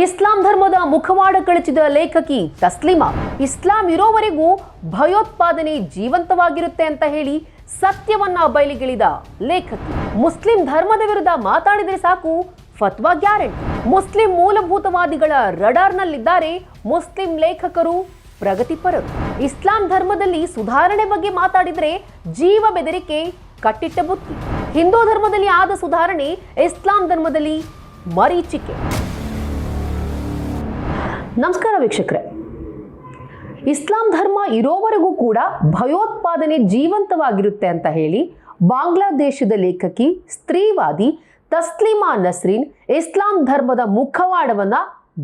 ಇಸ್ಲಾಂ ಧರ್ಮದ ಮುಖವಾಡ ಕಳಚಿದ ಲೇಖಕಿ ತಸ್ಲಿಮಾ. ಇಸ್ಲಾಂ ಇರೋವರೆಗೂ ಭಯೋತ್ಪಾದನೆ ಜೀವಂತವಾಗಿರುತ್ತೆ ಅಂತ ಹೇಳಿ ಸತ್ಯವನ್ನ ಬಯಲಿಗಿಳಿದ ಲೇಖಕಿ. ಮುಸ್ಲಿಂ ಧರ್ಮದ ವಿರುದ್ಧ ಮಾತಾಡಿದ್ರೆ ಸಾಕು, ಫತ್ವಾ ಗ್ಯಾರಂಟಿ. ಮುಸ್ಲಿಂ ಮೂಲಭೂತವಾದಿಗಳ ರಡಾರ್ನಲ್ಲಿದ್ದಾರೆ ಮುಸ್ಲಿಂ ಲೇಖಕರು ಪ್ರಗತಿಪರರು ಇಸ್ಲಾಂ ಧರ್ಮದಲ್ಲಿ ಸುಧಾರಣೆ ಬಗ್ಗೆ ಮಾತಾಡಿದ್ರೆ ಜೀವ ಬೆದರಿಕೆ, ಕಟ್ಟಿಟ್ಟ ಬುತ್ತಿ. ಹಿಂದೂ ಧರ್ಮದಲ್ಲಿ ಆದ ಸುಧಾರಣೆ ಇಸ್ಲಾಂ ಧರ್ಮದಲ್ಲಿ ಮರೀಚಿಕೆ. ನಮಸ್ಕಾರ ವೀಕ್ಷಕರೇ. ಇಸ್ಲಾಂ ಧರ್ಮ ಇರೋವರೆಗೂ ಕೂಡ ಭಯೋತ್ಪಾದನೆ ಜೀವಂತವಾಗಿರುತ್ತೆ ಅಂತ ಹೇಳಿ ಬಾಂಗ್ಲಾದೇಶದ ಲೇಖಕಿ, ಸ್ತ್ರೀವಾದಿ ತಸ್ಲಿಮಾ ನಸ್ರೀನ್ ಇಸ್ಲಾಂ ಧರ್ಮದ ಮುಖವಾಡವನ್ನ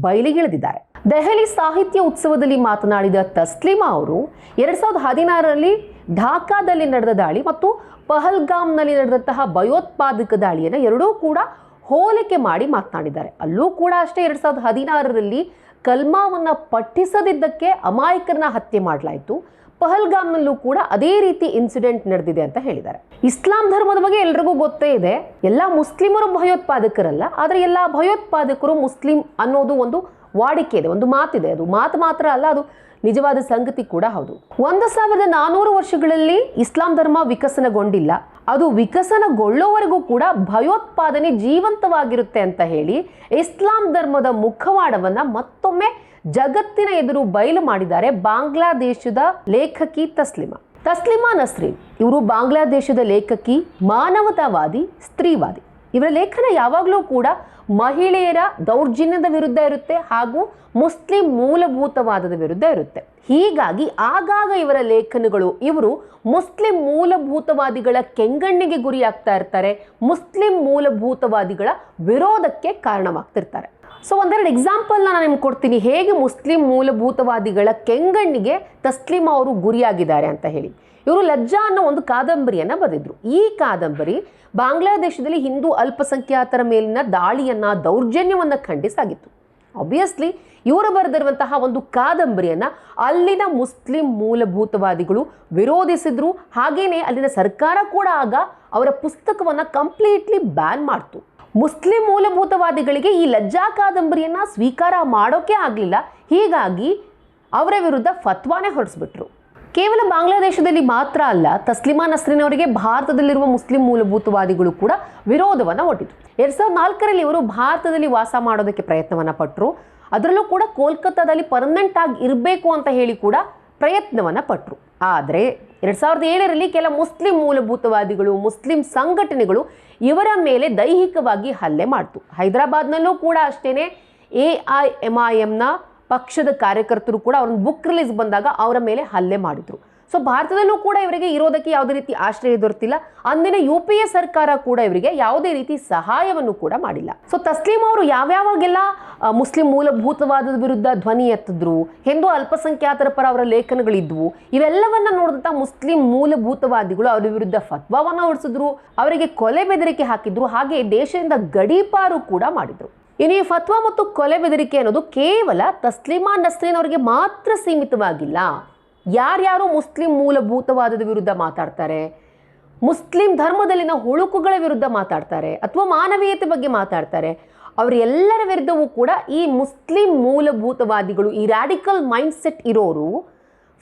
ಬಯಲಿಗಿಳಿದಿದ್ದಾರೆ. ದೆಹಲಿ ಸಾಹಿತ್ಯ ಉತ್ಸವದಲ್ಲಿ ಮಾತನಾಡಿದ ತಸ್ಲಿಮಾ ಅವರು, ಎರಡ್ ಸಾವಿರದ ಹದಿನಾರರಲ್ಲಿ ಢಾಕಾದಲ್ಲಿ ನಡೆದ ದಾಳಿ ಮತ್ತು ಪಹಲ್ಗಾಮ್ನಲ್ಲಿ ನಡೆದಂತಹ ಭಯೋತ್ಪಾದಕ ದಾಳಿಯನ್ನು ಎರಡೂ ಕೂಡ ಹೋಲಿಕೆ ಮಾಡಿ ಮಾತನಾಡಿದ್ದಾರೆ. ಅಲ್ಲೂ ಕೂಡ ಅಷ್ಟೇ ಎರಡ್ ಸಾವಿರದ ಹದಿನಾರರಲ್ಲಿ ಕಲ್ಮಾವನ್ನ ಪಠಿಸದಿದ್ದಕ್ಕೆ ಅಮಾಯಕರನ್ನ ಹತ್ಯೆ ಮಾಡಲಾಯಿತು. ಪಹಲ್ಗಾಮ್ನಲ್ಲೂ ಕೂಡ ಅದೇ ರೀತಿ ಇನ್ಸಿಡೆಂಟ್ ನಡೆದಿದೆ ಅಂತ ಹೇಳಿದ್ದಾರೆ. ಇಸ್ಲಾಂ ಧರ್ಮದ ಬಗ್ಗೆ ಎಲ್ರಿಗೂ ಗೊತ್ತೇ ಇದೆ. ಎಲ್ಲ ಮುಸ್ಲಿಮರು ಭಯೋತ್ಪಾದಕರಲ್ಲ, ಆದರೆ ಎಲ್ಲ ಭಯೋತ್ಪಾದಕರು ಮುಸ್ಲಿಂ ಅನ್ನೋದು ಒಂದು ವಾಡಿಕೆ ಇದೆ, ಒಂದು ಮಾತಿದೆ. ಅದು ಮಾತು ಮಾತ್ರ ಅಲ್ಲ, ಅದು ನಿಜವಾದ ಸಂಗತಿ ಕೂಡ ಹೌದು. ಒಂದು ಸಾವಿರದ ನಾನೂರು ವರ್ಷಗಳಲ್ಲಿ ಇಸ್ಲಾಂ ಧರ್ಮ ವಿಕಸನಗೊಂಡಿಲ್ಲ. ಅದು ವಿಕಸನಗೊಳ್ಳೋವರೆಗೂ ಕೂಡ ಭಯೋತ್ಪಾದನೆ ಜೀವಂತವಾಗಿರುತ್ತೆ ಅಂತ ಹೇಳಿ ಇಸ್ಲಾಂ ಧರ್ಮದ ಮುಖವಾಡವನ್ನ ಮತ್ತೊಮ್ಮೆ ಜಗತ್ತಿನ ಎದುರು ಬಯಲು ಮಾಡಿದ್ದಾರೆ ಬಾಂಗ್ಲಾದೇಶದ ಲೇಖಕಿ ತಸ್ಲಿಮಾ. ತಸ್ಲಿಮಾ ನಸ್ರೀನ್ ಇವರು ಬಾಂಗ್ಲಾದೇಶದ ಲೇಖಕಿ, ಮಾನವತಾವಾದಿ, ಸ್ತ್ರೀವಾದಿ. ಇವರ ಲೇಖನ ಯಾವಾಗಲೂ ಕೂಡ ಮಹಿಳೆಯರ ದೌರ್ಜನ್ಯದ ವಿರುದ್ಧ ಇರುತ್ತೆ ಹಾಗೂ ಮುಸ್ಲಿಂ ಮೂಲಭೂತವಾದದ ವಿರುದ್ಧ ಇರುತ್ತೆ. ಹೀಗಾಗಿ ಆಗಾಗ ಇವರ ಲೇಖನಗಳು, ಇವರು ಮುಸ್ಲಿಂ ಮೂಲಭೂತವಾದಿಗಳ ಕೆಂಗಣ್ಣಿಗೆ ಗುರಿಯಾಗ್ತಾ ಇರ್ತಾರೆ, ಮುಸ್ಲಿಂ ಮೂಲಭೂತವಾದಿಗಳ ವಿರೋಧಕ್ಕೆ ಕಾರಣವಾಗ್ತಿರ್ತಾರೆ. ಸೊ ಒಂದೆರಡು ಎಕ್ಸಾಂಪಲ್ನ ನಾನು ನಿಮ್ಗೆ ಕೊಡ್ತೀನಿ. ಹೇಗೆ ಮುಸ್ಲಿಂ ಮೂಲಭೂತವಾದಿಗಳ ಕೆಂಗಣ್ಣಿಗೆ ತಸ್ಲಿಮಾ ಅವರು ಗುರಿಯಾಗಿದ್ದಾರೆ ಅಂತ ಹೇಳಿ. ಇವರು ಲಜ್ಜಾ ಅನ್ನೋ ಒಂದು ಕಾದಂಬರಿಯನ್ನು ಬರೆದಿದ್ರು ಈ ಕಾದಂಬರಿ ಬಾಂಗ್ಲಾದೇಶದಲ್ಲಿ ಹಿಂದೂ ಅಲ್ಪಸಂಖ್ಯಾತರ ಮೇಲಿನ ದಾಳಿಯನ್ನು, ದೌರ್ಜನ್ಯವನ್ನು ಖಂಡಿಸಾಗಿತ್ತು. ಆಬ್ವಿಯಸ್ಲಿ ಇವರು ಬರೆದಿರುವಂತಹ ಒಂದು ಕಾದಂಬರಿಯನ್ನು ಅಲ್ಲಿನ ಮುಸ್ಲಿಂ ಮೂಲಭೂತವಾದಿಗಳು ವಿರೋಧಿಸಿದ್ರು. ಹಾಗೆಯೇ ಅಲ್ಲಿನ ಸರ್ಕಾರ ಕೂಡ ಆಗ ಅವರ ಪುಸ್ತಕವನ್ನು ಕಂಪ್ಲೀಟ್ಲಿ ಬ್ಯಾನ್ ಮಾಡ್ತು. ಮುಸ್ಲಿಂ ಮೂಲಭೂತವಾದಿಗಳಿಗೆ ಈ ಲಜ್ಜಾ ಕಾದಂಬರಿಯನ್ನು ಸ್ವೀಕಾರ ಮಾಡೋಕೆ ಆಗಲಿಲ್ಲ. ಹೀಗಾಗಿ ಅವರ ವಿರುದ್ಧ ಫತ್ವಾನೇ ಹೊರಡಿಸ್ಬಿಟ್ರು. ಕೇವಲ ಬಾಂಗ್ಲಾದೇಶದಲ್ಲಿ ಮಾತ್ರ ಅಲ್ಲ, ತಸ್ಲಿಮಾ ನಸ್ರಿನ್ ಅವರಿಗೆ ಭಾರತದಲ್ಲಿರುವ ಮುಸ್ಲಿಂ ಮೂಲಭೂತವಾದಿಗಳು ಕೂಡ ವಿರೋಧವನ್ನು ಒಡ್ಡಿದ್ರು ಎರಡ್ ಸಾವಿರದ ನಾಲ್ಕರಲ್ಲಿ ಇವರು ಭಾರತದಲ್ಲಿ ವಾಸ ಮಾಡೋದಕ್ಕೆ ಪ್ರಯತ್ನವನ್ನ ಪಟ್ಟರು ಅದರಲ್ಲೂ ಕೂಡ ಕೋಲ್ಕತ್ತಾದಲ್ಲಿ ಪರ್ಮನೆಂಟ್ ಆಗಿ ಇರಬೇಕು ಅಂತ ಹೇಳಿ ಕೂಡ ಪ್ರಯತ್ನವನ್ನ ಪಟ್ಟರು ಆದರೆ ಎರಡ್ ಸಾವಿರದ ಏಳರಲ್ಲಿ ಕೆಲ ಮುಸ್ಲಿಂ ಮೂಲಭೂತವಾದಿಗಳು, ಮುಸ್ಲಿಂ ಸಂಘಟನೆಗಳು ಇವರ ಮೇಲೆ ದೈಹಿಕವಾಗಿ ಹಲ್ಲೆ ಮಾಡ್ತು. ಹೈದರಾಬಾದ್ನಲ್ಲೂ ಕೂಡ ಅಷ್ಟೇನೆ ಎ ಐ ಎಂ ಐ ಎಮ್ನ ಪಕ್ಷದ ಕಾರ್ಯಕರ್ತರು ಕೂಡ ಅವ್ರನ್ನ ಬುಕ್ ರಿಲೀಸ್ ಬಂದಾಗ ಅವರ ಮೇಲೆ ಹಲ್ಲೆ ಮಾಡಿದ್ರು. ಸೊ ಭಾರತದಲ್ಲೂ ಕೂಡ ಇವರಿಗೆ ಇರೋದಕ್ಕೆ ಯಾವುದೇ ರೀತಿ ಆಶ್ರಯ ದೊರೆತಿಲ್ಲ. ಅಂದಿನ ಯು ಪಿ ಎ ಸರ್ಕಾರ ಕೂಡ ಇವರಿಗೆ ಯಾವುದೇ ರೀತಿ ಸಹಾಯವನ್ನು ಕೂಡ ಮಾಡಿಲ್ಲ. ಸೊ ತಸ್ಲೀಮ್ ಅವರು ಯಾವ್ಯಾವಾಗೆಲ್ಲ ಮುಸ್ಲಿಂ ಮೂಲಭೂತವಾದದ ವಿರುದ್ಧ ಧ್ವನಿ ಎತ್ತಿದ್ರು ಹಿಂದೂ ಅಲ್ಪಸಂಖ್ಯಾತರ ಪರ ಅವರ ಲೇಖನಗಳಿದ್ವು, ಇವೆಲ್ಲವನ್ನ ನೋಡಿದಂಥ ಮುಸ್ಲಿಂ ಮೂಲಭೂತವಾದಿಗಳು ಅವರ ವಿರುದ್ಧ ಫತ್ವಾವನ್ನ ಹೊಡಿಸಿದ್ರು ಅವರಿಗೆ ಕೊಲೆ ಬೆದರಿಕೆ ಹಾಕಿದ್ರು, ಹಾಗೆ ದೇಶದಿಂದ ಗಡೀಪಾರು ಕೂಡ ಮಾಡಿದ್ರು. ಇನ್ನು ಈ ಫತ್ವಾ ಮತ್ತು ಕೊಲೆ ಬೆದರಿಕೆ ಅನ್ನೋದು ಕೇವಲ ತಸ್ಲಿಮಾ ನಸ್ರೀನ್ ಅವರಿಗೆ ಮಾತ್ರ ಸೀಮಿತವಾಗಿಲ್ಲ. ಯಾರ್ಯಾರು ಮುಸ್ಲಿಂ ಮೂಲಭೂತವಾದದ ವಿರುದ್ಧ ಮಾತಾಡ್ತಾರೆ, ಮುಸ್ಲಿಂ ಧರ್ಮದಲ್ಲಿನ ಹುಳುಕುಗಳ ವಿರುದ್ಧ ಮಾತಾಡ್ತಾರೆ, ಅಥವಾ ಮಾನವೀಯತೆ ಬಗ್ಗೆ ಮಾತಾಡ್ತಾರೆ, ಅವರೆಲ್ಲರ ವಿರುದ್ಧವೂ ಕೂಡ ಈ ಮುಸ್ಲಿಂ ಮೂಲಭೂತವಾದಿಗಳು, ಈ ರ್ಯಾಡಿಕಲ್ ಮೈಂಡ್ಸೆಟ್ ಇರೋರು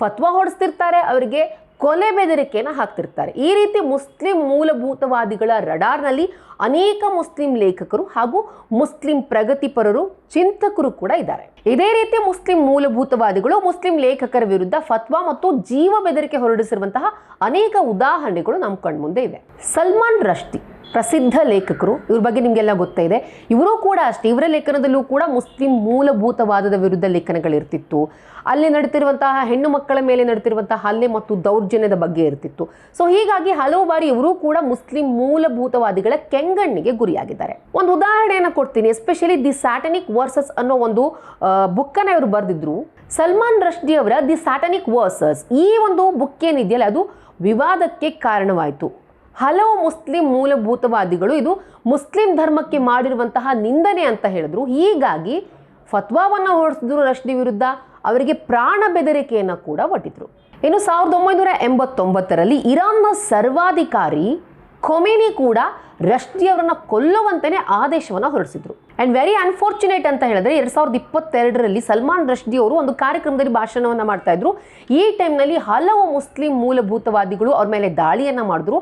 ಫತ್ವಾ ಹೊಡೆಸ್ತಿರ್ತಾರೆ, ಅವರಿಗೆ ಕೊಲೆ ಬೆದರಿಕೆಯನ್ನು ಹಾಕ್ತಿರ್ತಾರೆ. ಈ ರೀತಿ ಮುಸ್ಲಿಂ ಮೂಲಭೂತವಾದಿಗಳ ರಡಾರ್ನಲ್ಲಿ ಅನೇಕ ಮುಸ್ಲಿಂ ಲೇಖಕರು ಹಾಗೂ ಮುಸ್ಲಿಂ ಪ್ರಗತಿಪರರು, ಚಿಂತಕರು ಕೂಡ ಇದ್ದಾರೆ. ಇದೇ ರೀತಿ ಮುಸ್ಲಿಂ ಮೂಲಭೂತವಾದಿಗಳು, ಮುಸ್ಲಿಂ ಲೇಖಕರ ವಿರುದ್ಧ ಫತ್ವಾ ಮತ್ತು ಜೀವ ಬೆದರಿಕೆ ಹೊರಡಿಸಿರುವಂತಹ ಅನೇಕ ಉದಾಹರಣೆಗಳು ನಮ್ಮ ಕಣ್ಮುಂದೆ ಇವೆ. ಸಲ್ಮಾನ್ ರಶ್ದಿ ಪ್ರಸಿದ್ಧ ಲೇಖಕರು, ಇವ್ರ ಬಗ್ಗೆ ನಿಮಗೆಲ್ಲ ಗೊತ್ತೇ ಇದೆ. ಇವರು ಕೂಡ ಅಷ್ಟೇ, ಇವರ ಲೇಖನದಲ್ಲೂ ಕೂಡ ಮುಸ್ಲಿಂ ಮೂಲಭೂತವಾದದ ವಿರುದ್ಧ ಲೇಖನಗಳಿರ್ತಿತ್ತು. ಅಲ್ಲಿ ನಡೀತಿರುವಂತಹ ಹೆಣ್ಣು ಮಕ್ಕಳ ಮೇಲೆ ನಡೀತಿರುವಂತಹ ಹಲ್ಲೆ ಮತ್ತು ದೌರ್ಜನ್ಯದ ಬಗ್ಗೆ ಇರ್ತಿತ್ತು. ಸೊ ಹೀಗಾಗಿ ಹಲವು ಬಾರಿ ಇವರು ಕೂಡ ಮುಸ್ಲಿಂ ಮೂಲಭೂತವಾದಿಗಳ ಕೆಂಗಣ್ಣಿಗೆ ಗುರಿಯಾಗಿದ್ದಾರೆ. ಒಂದು ಉದಾಹರಣೆಯನ್ನು ಕೊಡ್ತೀನಿ ಎಸ್ಪೆಷಲಿ ದಿ ಸ್ಯಾಟನಿಕ್ ವರ್ಸಸ್ ಅನ್ನೋ ಒಂದು ಬುಕ್ಕನ್ನು ಇವರು ಬರೆದಿದ್ರು. ಸಲ್ಮಾನ್ ರಶ್ದಿ ಅವರ ದಿ ಸ್ಯಾಟನಿಕ್ ವರ್ಸಸ್ ಈ ಒಂದು ಬುಕ್ ಏನಿದೆಯಲ್ಲ, ಅದು ವಿವಾದಕ್ಕೆ ಕಾರಣವಾಯಿತು. ಹಲವು ಮುಸ್ಲಿಂ ಮೂಲಭೂತವಾದಿಗಳು ಇದು ಮುಸ್ಲಿಂ ಧರ್ಮಕ್ಕೆ ಮಾಡಿರುವಂತಹ ನಿಂದನೆ ಅಂತ ಹೇಳಿದ್ರು. ಹೀಗಾಗಿ ಫತ್ವಾವನ್ನು ಹೊರಡಿಸಿದ್ರು ರಶ್ದಿ ವಿರುದ್ಧ, ಅವರಿಗೆ ಪ್ರಾಣ ಬೆದರಿಕೆಯನ್ನು ಕೂಡ ಒಟ್ಟಿದ್ರು ಇನ್ನು ಸಾವಿರದ ಒಂಬೈನೂರ ಎಂಬತ್ತೊಂಬತ್ತರಲ್ಲಿ ಇರಾನ್ನ ಸರ್ವಾಧಿಕಾರಿ ಖೊಮೇನಿ ಕೂಡ ರಶ್ದಿಯವರನ್ನು ಕೊಲ್ಲುವಂತೆಯೇ ಆದೇಶವನ್ನು ಹೊರಡಿಸಿದ್ರು. ಆ್ಯಂಡ್ ವೆರಿ ಅನ್ಫಾರ್ಚುನೇಟ್ ಅಂತ ಹೇಳಿದ್ರೆ ಎರಡು ಸಾವಿರದ ಇಪ್ಪತ್ತೆರಡರಲ್ಲಿ ಸಲ್ಮಾನ್ ರಶ್ದಿ ಅವರು ಒಂದು ಕಾರ್ಯಕ್ರಮದಲ್ಲಿ ಭಾಷಣವನ್ನು ಮಾಡ್ತಾ ಇದ್ರು. ಈ ಟೈಮ್ನಲ್ಲಿ ಹಲವು ಮುಸ್ಲಿಂ ಮೂಲಭೂತವಾದಿಗಳು ಅವ್ರ ಮೇಲೆ ದಾಳಿಯನ್ನು ಮಾಡಿದ್ರು.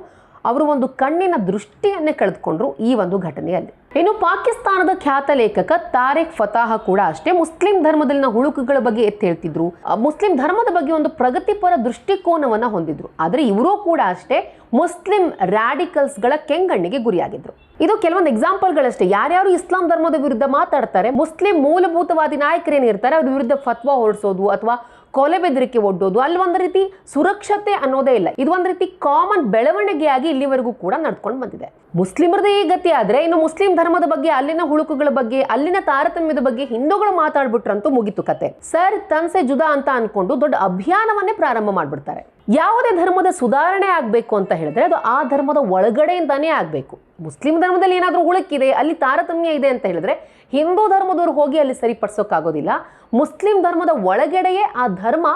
ಅವರು ಒಂದು ಕಣ್ಣಿನ ದೃಷ್ಟಿಯನ್ನೇ ಕಳೆದುಕೊಂಡ್ರು ಈ ಒಂದು ಘಟನೆಯಲ್ಲಿ. ಇನ್ನು ಪಾಕಿಸ್ತಾನದ ಖ್ಯಾತ ಲೇಖಕ ತಾರಿಕ್ ಫತಾಹ ಕೂಡ ಅಷ್ಟೇ ಮುಸ್ಲಿಂ ಧರ್ಮದಲ್ಲಿನ ಹುಳುಕುಗಳ ಬಗ್ಗೆ ಎತ್ತಿ ಹೇಳ್ತಿದ್ರು. ಮುಸ್ಲಿಂ ಧರ್ಮದ ಬಗ್ಗೆ ಒಂದು ಪ್ರಗತಿಪರ ದೃಷ್ಟಿಕೋನವನ್ನ ಹೊಂದಿದ್ರು. ಆದರೆ ಇವರು ಕೂಡ ಅಷ್ಟೇ ಮುಸ್ಲಿಂ ರ್ಯಾಡಿಕಲ್ಸ್ಗಳ ಕೆಂಗಣ್ಣಿಗೆ ಗುರಿಯಾಗಿದ್ರು. ಇದು ಕೆಲವೊಂದು ಎಕ್ಸಾಂಪಲ್ಗಳಷ್ಟೇ. ಯಾರ್ಯಾರು ಇಸ್ಲಾಂ ಧರ್ಮದ ವಿರುದ್ಧ ಮಾತಾಡ್ತಾರೆ, ಮುಸ್ಲಿಂ ಮೂಲಭೂತವಾದಿ ನಾಯಕರೇನಿರ್ತಾರೆ ಅವ್ರ ವಿರುದ್ಧ ಫತ್ವಾ ಹೊರಡಿಸೋದು ಅಥವಾ ಕೊಲೆ ಬೆದರಿಕೆ ಒಡ್ಡೋದು, ಅಲ್ಲಿ ಒಂದು ರೀತಿ ಸುರಕ್ಷತೆ ಅನ್ನೋದೇ ಇಲ್ಲ. ಇದು ಒಂದು ರೀತಿ ಕಾಮನ್ ಬೆಳವಣಿಗೆಯಾಗಿ ಇಲ್ಲಿವರೆಗೂ ಕೂಡ ನಡ್ಕೊಂಡು ಬಂದಿದೆ. ಮುಸ್ಲಿಮರದೇ ಈ ಗತಿ ಆದ್ರೆ ಇನ್ನು ಮುಸ್ಲಿಂ ಧರ್ಮದ ಬಗ್ಗೆ, ಅಲ್ಲಿನ ಹುಳುಕುಗಳ ಬಗ್ಗೆ, ಅಲ್ಲಿನ ತಾರತಮ್ಯದ ಬಗ್ಗೆ ಹಿಂದೂಗಳು ಮಾತಾಡ್ಬಿಟ್ರಂತೂ ಮುಗಿತು ಕತೆ. ಸರ್, ತನ್ಸೆ ಜುದಾ ಅಂತ ಅನ್ಕೊಂಡು ದೊಡ್ಡ ಅಭಿಯಾನವನ್ನೇ ಪ್ರಾರಂಭ ಮಾಡ್ಬಿಡ್ತಾರೆ. ಯಾವುದೇ ಧರ್ಮದ ಸುಧಾರಣೆ ಆಗಬೇಕು ಅಂತ ಹೇಳಿದ್ರೆ ಅದು ಆ ಧರ್ಮದ ಒಳಗಡೆಯಿಂದಾನೇ ಆಗಬೇಕು. ಮುಸ್ಲಿಂ ಧರ್ಮದಲ್ಲಿ ಏನಾದರೂ ಉಳುಕಿದೆ ಅಲ್ಲಿ ತಾರತಮ್ಯ ಇದೆ ಅಂತ ಹೇಳಿದ್ರೆ ಹಿಂದೂ ಧರ್ಮದವ್ರು ಹೋಗಿ ಅಲ್ಲಿ ಸರಿಪಡಿಸೋಕ್ಕಾಗೋದಿಲ್ಲ ಮುಸ್ಲಿಂ ಧರ್ಮದ ಒಳಗಡೆಯೇ ಆ ಧರ್ಮ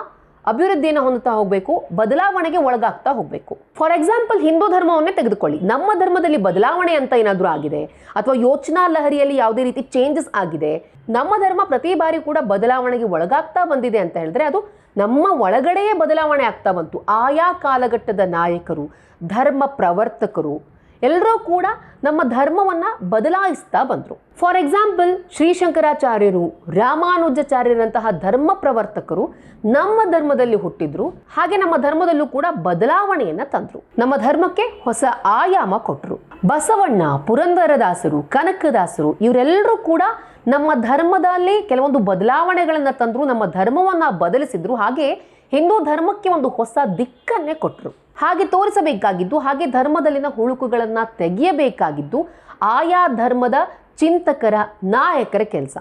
ಅಭಿವೃದ್ಧಿಯನ್ನು ಹೊಂದುತ್ತಾ ಹೋಗಬೇಕು, ಬದಲಾವಣೆಗೆ ಒಳಗಾಗ್ತಾ ಹೋಗಬೇಕು. ಫಾರ್ ಎಕ್ಸಾಂಪಲ್, ಹಿಂದೂ ಧರ್ಮವನ್ನೇ ತೆಗೆದುಕೊಳ್ಳಿ. ನಮ್ಮ ಧರ್ಮದಲ್ಲಿ ಬದಲಾವಣೆ ಅಂತ ಏನಾದರೂ ಆಗಿದೆ, ಅಥವಾ ಯೋಚನಾ ಲಹರಿಯಲ್ಲಿ ಯಾವುದೇ ರೀತಿ ಚೇಂಜಸ್ ಆಗಿದೆ, ನಮ್ಮ ಧರ್ಮ ಪ್ರತಿ ಬಾರಿ ಕೂಡ ಬದಲಾವಣೆಗೆ ಒಳಗಾಗ್ತಾ ಬಂದಿದೆ ಅಂತ ಹೇಳಿದ್ರೆ ಅದು ನಮ್ಮ ಒಳಗಡೆಯೇ ಬದಲಾವಣೆ ಆಗ್ತಾ ಬಂತು. ಆಯಾ ಕಾಲಘಟ್ಟದ ನಾಯಕರು, ಧರ್ಮ ಪ್ರವರ್ತಕರು, ಎಲ್ಲರೂ ಕೂಡ ನಮ್ಮ ಧರ್ಮವನ್ನು ಬದಲಾಯಿಸ್ತಾ ಬಂದರು. ಫಾರ್ ಎಕ್ಸಾಂಪಲ್ ಶ್ರೀಶಂಕರಾಚಾರ್ಯರು, ರಾಮಾನುಜಾಚಾರ್ಯರಂತಹ ಧರ್ಮ ಪ್ರವರ್ತಕರು ನಮ್ಮ ಧರ್ಮದಲ್ಲಿ ಹುಟ್ಟಿದ್ರು. ಹಾಗೆ ನಮ್ಮ ಧರ್ಮದಲ್ಲೂ ಕೂಡ ಬದಲಾವಣೆಯನ್ನು ತಂದರು. ನಮ್ಮ ಧರ್ಮಕ್ಕೆ ಹೊಸ ಆಯಾಮ ಕೊಟ್ಟರು ಬಸವಣ್ಣ, ಪುರಂದರದಾಸರು, ಕನಕದಾಸರು, ಇವರೆಲ್ಲರೂ ಕೂಡ ನಮ್ಮ ಧರ್ಮದಲ್ಲಿ ಕೆಲವೊಂದು ಬದಲಾವಣೆಗಳನ್ನು ತಂದರು, ನಮ್ಮ ಧರ್ಮವನ್ನು ಬದಲಿಸಿದ್ರು, ಹಾಗೆ ಹಿಂದೂ ಧರ್ಮಕ್ಕೆ ಒಂದು ಹೊಸ ದಿಕ್ಕನ್ನೇ ಕೊಟ್ಟರು ಹಾಗೆ ತೋರಿಸಬೇಕಾಗಿದ್ದು, ಹಾಗೆ ಧರ್ಮದಲ್ಲಿನ ಹುಳುಕುಗಳನ್ನು ತೆಗೆಯಬೇಕಾಗಿದ್ದು, ಆಯಾ ಧರ್ಮದ ಚಿಂತಕರ, ನಾಯಕರ ಕೆಲಸ.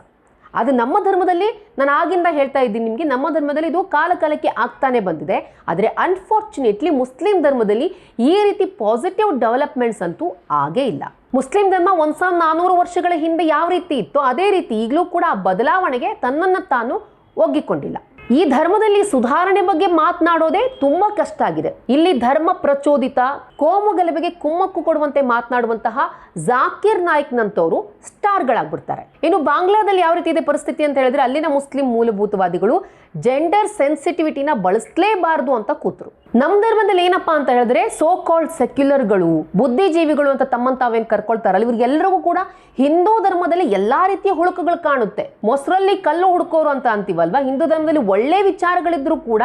ಅದು ನಮ್ಮ ಧರ್ಮದಲ್ಲಿ, ನಾನು ಆಗಿಂದ ಹೇಳ್ತಾ ಇದ್ದೀನಿ ನಿಮಗೆ, ನಮ್ಮ ಧರ್ಮದಲ್ಲಿ ಇದು ಕಾಲಕಾಲಕ್ಕೆ ಆಗ್ತಾನೆ ಬಂದಿದೆ. ಆದರೆ ಅನ್ಫಾರ್ಚುನೇಟ್ಲಿ ಮುಸ್ಲಿಂ ಧರ್ಮದಲ್ಲಿ ಈ ರೀತಿ ಪಾಸಿಟಿವ್ ಡೆವಲಪ್ಮೆಂಟ್ಸ್ ಅಂತೂ ಆಗೇ ಇಲ್ಲ. ಮುಸ್ಲಿಂ ಧರ್ಮ ಒಂದ್ ಸಾವಿರದ ನಾನ್ನೂರು ವರ್ಷಗಳ ಹಿಂದೆ ಯಾವ ರೀತಿ ಇತ್ತೋ ಅದೇ ರೀತಿ ಈಗಲೂ ಕೂಡ ಆ ಬದಲಾವಣೆಗೆ ತನ್ನನ್ನು ತಾನು ಒಗ್ಗಿಕೊಂಡಿಲ್ಲ. ಈ ಧರ್ಮದಲ್ಲಿ ಸುಧಾರಣೆ ಬಗ್ಗೆ ಮಾತನಾಡೋದೇ ತುಂಬಾ ಕಷ್ಟ ಆಗಿದೆ. ಇಲ್ಲಿ ಧರ್ಮ ಪ್ರಚೋದಿತ, ಕೋಮು ಗಲಭೆಗೆ ಕುಮ್ಮಕ್ಕು ಕೊಡುವಂತೆ ಮಾತನಾಡುವಂತಹ ಜಾಕಿರ್ ನಾಯ್ಕ್ನಂತವರು ಸ್ಟಾರ್ಗಳಾಗ್ಬಿಡ್ತಾರೆ. ಇನ್ನು ಬಾಂಗ್ಲಾದಲ್ಲಿ ಯಾವ ರೀತಿ ಇದೆ ಪರಿಸ್ಥಿತಿ ಅಂತ ಹೇಳಿದ್ರೆ ಅಲ್ಲಿನ ಮುಸ್ಲಿಂ ಮೂಲಭೂತವಾದಿಗಳು ಜೆಂಡರ್ ಸೆನ್ಸಿಟಿವಿಟಿನ ಬಳಸಲೇಬಾರದು ಅಂತ ಕೂತರು. ನಮ್ಮ ಧರ್ಮದಲ್ಲಿ ಏನಪ್ಪಾ ಅಂತ ಹೇಳಿದ್ರೆ ಸೋ ಕಾಲ್ಡ್ ಸೆಕ್ಯುಲರ್ಗಳು ಬುದ್ಧಿಜೀವಿಗಳು ಅಂತ ತಮ್ಮನ್ನು ತಾವೇನು ಕರ್ಕೊಳ್ತಾರಲ್ಲ ಇವ್ರಿಗೆಲ್ಲರಿಗೂ ಕೂಡ ಹಿಂದೂ ಧರ್ಮದಲ್ಲಿ ಎಲ್ಲಾ ರೀತಿಯ ಹುಳುಕುಗಳು ಕಾಣುತ್ತೆ. ಮೊಸರಲ್ಲಿ ಕಲ್ಲು ಹುಡುಕೋರು ಅಂತ ಅಂತೀವಲ್ವಾ? ಹಿಂದೂ ಧರ್ಮದಲ್ಲಿ ಒಳ್ಳೆ ವಿಚಾರಗಳಿದ್ರೂ ಕೂಡ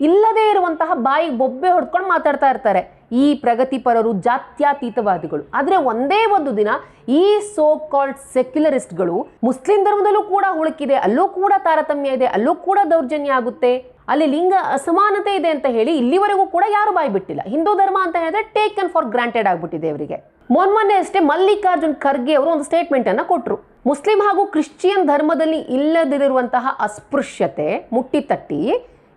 ಇಲ್ಲದೇ ಇರುವಂತಹ ಬಾಯಿ ಬೊಬ್ಬೆ ಹೊಡ್ಕೊಂಡು ಮಾತಾಡ್ತಾ ಇರ್ತಾರೆ. ಈ ಪ್ರಗತಿಪರರು ಜಾತ್ಯತೀತವಾದಿಗಳು. ಆದರೆ ಒಂದೇ ಒಂದು ದಿನ ಈ ಸೋ ಕಾಲ್ಡ್ ಸೆಕ್ಯುಲರಿಸ್ಟ್ಗಳು ಮುಸ್ಲಿಂ ಧರ್ಮದಲ್ಲೂ ಕೂಡ ಹುಳುಕಿದೆ, ಅಲ್ಲೂ ಕೂಡ ತಾರತಮ್ಯ ಇದೆ, ಅಲ್ಲೂ ಕೂಡ ದೌರ್ಜನ್ಯ ಆಗುತ್ತೆ. ಅಲ್ಲಿ ಲಿಂಗ ಅಸಮಾನತೆ ಇದೆ ಅಂತ ಹೇಳಿ ಇಲ್ಲಿವರೆಗೂ ಕೂಡ ಯಾರು ಬಾಯಿ ಬಿಟ್ಟಿಲ್ಲ. ಹಿಂದೂ ಧರ್ಮ ಅಂತ ಹೇಳಿದ್ರೆ ಟೇಕನ್ ಫಾರ್ ಗ್ರಾಂಟೆಡ್ ಆಗಿಬಿಟ್ಟಿದೆ ಅವರಿಗೆ ಮೊನ್ನೆ ಅಷ್ಟೇ ಮಲ್ಲಿಕಾರ್ಜುನ್ ಖರ್ಗೆ ಅವರು ಒಂದು ಸ್ಟೇಟ್ಮೆಂಟ್ ಅನ್ನ ಕೊಟ್ಟರು ಮುಸ್ಲಿಂ ಹಾಗೂ ಕ್ರಿಶ್ಚಿಯನ್ ಧರ್ಮದಲ್ಲಿ ಇಲ್ಲದಿರುವಂತಹ ಅಸ್ಪೃಶ್ಯತೆ, ಮುಟ್ಟಿತಟ್ಟಿ,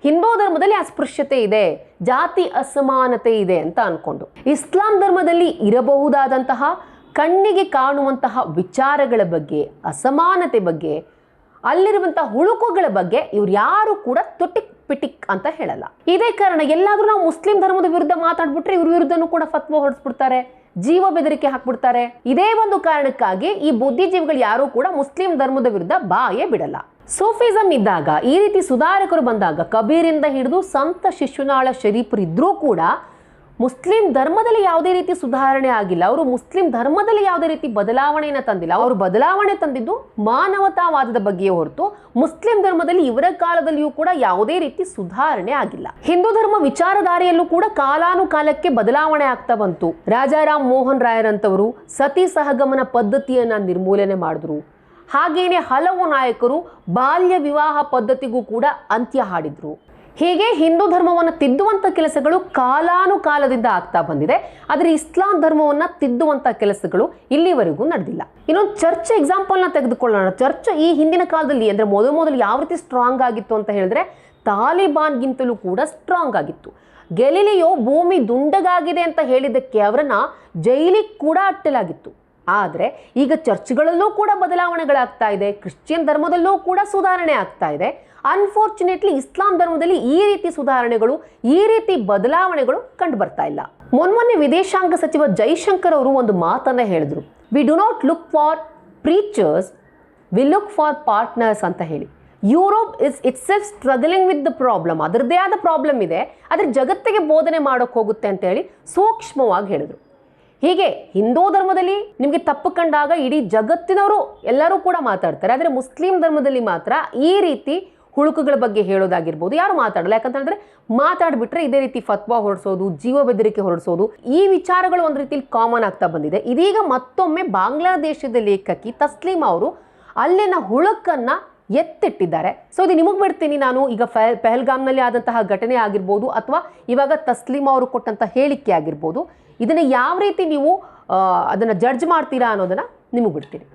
ಹಿಂದೂ ಧರ್ಮದಲ್ಲಿ ಅಸ್ಪೃಶ್ಯತೆ ಇದೆ, ಜಾತಿ ಅಸಮಾನತೆ ಇದೆ ಅಂತ ಅನ್ಕೊಂಡು. ಇಸ್ಲಾಂ ಧರ್ಮದಲ್ಲಿ ಇರಬಹುದಾದಂತಹ, ಕಣ್ಣಿಗೆ ಕಾಣುವಂತಹ ವಿಚಾರಗಳ ಬಗ್ಗೆ, ಅಸಮಾನತೆ ಬಗ್ಗೆ, ಅಲ್ಲಿರುವಂತಹ ಹುಳುಕುಗಳ ಬಗ್ಗೆ ಇವ್ರು ಯಾರು ಕೂಡ ತುಟಿಕ್ ಪಿಟಿಕ್ ಅಂತ ಹೇಳಲ್ಲ. ಇದೇ ಕಾರಣ ಎಲ್ಲಾದರೂ ನಾವು ಮುಸ್ಲಿಂ ಧರ್ಮದ ವಿರುದ್ಧ ಮಾತಾಡ್ಬಿಟ್ರೆ ಇವ್ರ ವಿರುದ್ಧನೂ ಕೂಡ ಫತ್ವ ಹೊರಡಿಸ್ಬಿಡ್ತಾರೆ ಜೀವ ಬೆದರಿಕೆ ಹಾಕ್ಬಿಡ್ತಾರೆ. ಇದೇ ಒಂದು ಕಾರಣಕ್ಕಾಗಿ ಈ ಬುದ್ಧಿಜೀವಿಗಳು ಯಾರೂ ಕೂಡ ಮುಸ್ಲಿಂ ಧರ್ಮದ ವಿರುದ್ಧ ಬಾಯೇ ಬಿಡಲ್ಲ. ಸೋಫಿಸಂ ಇದ್ದಾಗ ಈ ರೀತಿ ಸುಧಾರಕರು ಬಂದಾಗ ಕಬೀರಿಂದ ಹಿಡಿದು ಸಂತ ಶಿಶುನಾಳ ಶರೀಫರು ಇದ್ರೂ ಕೂಡ ಮುಸ್ಲಿಂ ಧರ್ಮದಲ್ಲಿ ಯಾವುದೇ ರೀತಿ ಸುಧಾರಣೆ ಆಗಿಲ್ಲ. ಅವರು ಮುಸ್ಲಿಂ ಧರ್ಮದಲ್ಲಿ ಯಾವುದೇ ರೀತಿ ಬದಲಾವಣೆಯನ್ನು ತಂದಿಲ್ಲ. ಅವರು ಬದಲಾವಣೆ ತಂದಿದ್ದು ಮಾನವತಾವಾದದ ಬಗ್ಗೆಯೇ ಹೊರತು ಮುಸ್ಲಿಂ ಧರ್ಮದಲ್ಲಿ ಇವರ ಕಾಲದಲ್ಲಿಯೂ ಕೂಡ ಯಾವುದೇ ರೀತಿ ಸುಧಾರಣೆ ಆಗಿಲ್ಲ. ಹಿಂದೂ ಧರ್ಮ ವಿಚಾರಧಾರೆಯಲ್ಲೂ ಕೂಡ ಕಾಲಾನುಕಾಲಕ್ಕೆ ಬದಲಾವಣೆ ಆಗ್ತಾ ಬಂತು. ರಾಜಾರಾಮ್ ಮೋಹನ್ ರಾಯರಂತವರು ಸತಿ ಸಹಗಮನ ಪದ್ಧತಿಯನ್ನ ನಿರ್ಮೂಲನೆ ಮಾಡಿದ್ರು. ಹಾಗೇನೆ ಹಲವು ನಾಯಕರು ಬಾಲ್ಯ ವಿವಾಹ ಪದ್ಧತಿಗೂ ಕೂಡ ಅಂತ್ಯ ಹಾಡಿದ್ರು. ಹೀಗೆ ಹಿಂದೂ ಧರ್ಮವನ್ನು ತಿದ್ದುವಂಥ ಕೆಲಸಗಳು ಕಾಲಾನುಕಾಲದಿಂದ ಆಗ್ತಾ ಬಂದಿದೆ. ಆದರೆ ಇಸ್ಲಾಂ ಧರ್ಮವನ್ನು ತಿದ್ದುವಂಥ ಕೆಲಸಗಳು ಇಲ್ಲಿವರೆಗೂ ನಡೆದಿಲ್ಲ. ಇನ್ನೊಂದು ಚರ್ಚ್ ಎಕ್ಸಾಂಪಲ್ನ ತೆಗೆದುಕೊಳ್ಳೋಣ. ಚರ್ಚ್ ಈ ಹಿಂದಿನ ಕಾಲದಲ್ಲಿ ಅಂದರೆ ಮೊದಲು ಮೊದಲು ಯಾವ ರೀತಿ ಸ್ಟ್ರಾಂಗ್ ಆಗಿತ್ತು ಅಂತ ಹೇಳಿದ್ರೆ ತಾಲಿಬಾನ್ಗಿಂತಲೂ ಕೂಡ ಸ್ಟ್ರಾಂಗ್ ಆಗಿತ್ತು. ಗೆಲಿಲಿಯೋ ಭೂಮಿ ದುಂಡಗಾಗಿದೆ ಅಂತ ಹೇಳಿದ್ದಕ್ಕೆ ಅವರನ್ನ ಜೈಲಿಗೆ ಕೂಡ ಅಟ್ಟಲಾಗಿತ್ತು. ಆದರೆ ಈಗ ಚರ್ಚ್ಗಳಲ್ಲೂ ಕೂಡ ಬದಲಾವಣೆಗಳಾಗ್ತಾ ಇದೆ. ಕ್ರಿಶ್ಚಿಯನ್ ಧರ್ಮದಲ್ಲೂ ಕೂಡ ಸುಧಾರಣೆ ಆಗ್ತಾ ಇದೆ. ಅನ್ಫಾರ್ಚುನೇಟ್ಲಿ ಇಸ್ಲಾಂ ಧರ್ಮದಲ್ಲಿ ಈ ರೀತಿ ಸುಧಾರಣೆಗಳು, ಈ ರೀತಿ ಬದಲಾವಣೆಗಳು ಕಂಡು ಬರ್ತಾ ಇಲ್ಲ. ಮೊನ್ಮೊನ್ನೆ ವಿದೇಶಾಂಗ ಸಚಿವ ಜೈಶಂಕರ್ ಅವರು ಒಂದು ಮಾತನ್ನ ಹೇಳಿದ್ರು. We do not look for preachers we look for partners ಅಂತ ಹೇಳಿ. Europe is itself struggling with the problem ಅದರದ್ದೇ ಆದ ಪ್ರಾಬ್ಲಮ್ ಇದೆ. ಆದರೆ ಜಗತ್ತಿಗೆ ಬೋಧನೆ ಮಾಡೋಕೆ ಹೋಗುತ್ತೆ ಅಂತ ಹೇಳಿ ಸೂಕ್ಷ್ಮವಾಗಿ ಹೇಳಿದರು. ಹೀಗೆ ಹಿಂದೂ ಧರ್ಮದಲ್ಲಿ ನಿಮಗೆ ತಪ್ಪು ಕಂಡಾಗ ಇಡೀ ಜಗತ್ತಿನವರು ಎಲ್ಲರೂ ಕೂಡ ಮಾತಾಡ್ತಾರೆ. ಆದರೆ ಮುಸ್ಲಿಂ ಧರ್ಮದಲ್ಲಿ ಮಾತ್ರ ಈ ರೀತಿ ಹುಳುಕುಗಳ ಬಗ್ಗೆ ಹೇಳೋದಾಗಿರ್ಬೋದು. ಯಾರು ಮಾತಾಡಲ್ಲ? ಯಾಕಂತಂದ್ರೆ ಮಾತಾಡ್ಬಿಟ್ರೆ ಇದೇ ರೀತಿ ಫತ್ವಾ ಹೊರಡಿಸೋದು, ಜೀವ ಬೆದರಿಕೆ ಹೊರಡಿಸೋದು, ಈ ವಿಚಾರಗಳು ಒಂದು ರೀತಿಯಲ್ಲಿ ಕಾಮನ್ ಆಗ್ತಾ ಬಂದಿದೆ. ಇದೀಗ ಮತ್ತೊಮ್ಮೆ ಬಾಂಗ್ಲಾದೇಶದ ಲೇಖಕಿ ತಸ್ಲೀಮ್ ಅವರು ಅಲ್ಲಿನ ಹುಳುಕನ್ನ ಎತ್ತಿಟ್ಟಿದ್ದಾರೆ. ಸೊ ಇದು ನಿಮಗೆ ಬಿಡ್ತೀನಿ ನಾನು. ಈಗ ಪೆಹಲ್ಗಾಮ್ನಲ್ಲಿ ಆದಂತಹ ಘಟನೆ ಆಗಿರ್ಬೋದು ಅಥವಾ ಇವಾಗ ತಸ್ಲೀಮ್ ಅವರು ಕೊಟ್ಟಂಥ ಹೇಳಿಕೆ ಆಗಿರ್ಬೋದು. ಇದನ್ನು ಯಾವ ರೀತಿ ನೀವು ಅದನ್ನು ಜಡ್ಜ್ ಮಾಡ್ತೀರಾ ಅನ್ನೋದನ್ನು ನಿಮಗೆ ಬಿಡ್ತೀನಿ.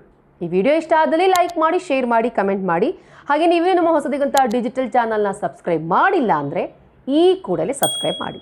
ಈ ವಿಡಿಯೋ ಇಷ್ಟ ಆದಲ್ಲಿ ಲೈಕ್ ಮಾಡಿ, ಶೇರ್ ಮಾಡಿ, ಕಮೆಂಟ್ ಮಾಡಿ. ಹಾಗೆ ನೀವೇ ನಮ್ಮ ಹೊಸದಿಗಂತ ಡಿಜಿಟಲ್ ಚಾನಲ್ನ ಸಬ್ಸ್ಕ್ರೈಬ್ ಮಾಡಿಲ್ಲ ಅಂದರೆ ಈ ಕೂಡಲೇ ಸಬ್ಸ್ಕ್ರೈಬ್ ಮಾಡಿ.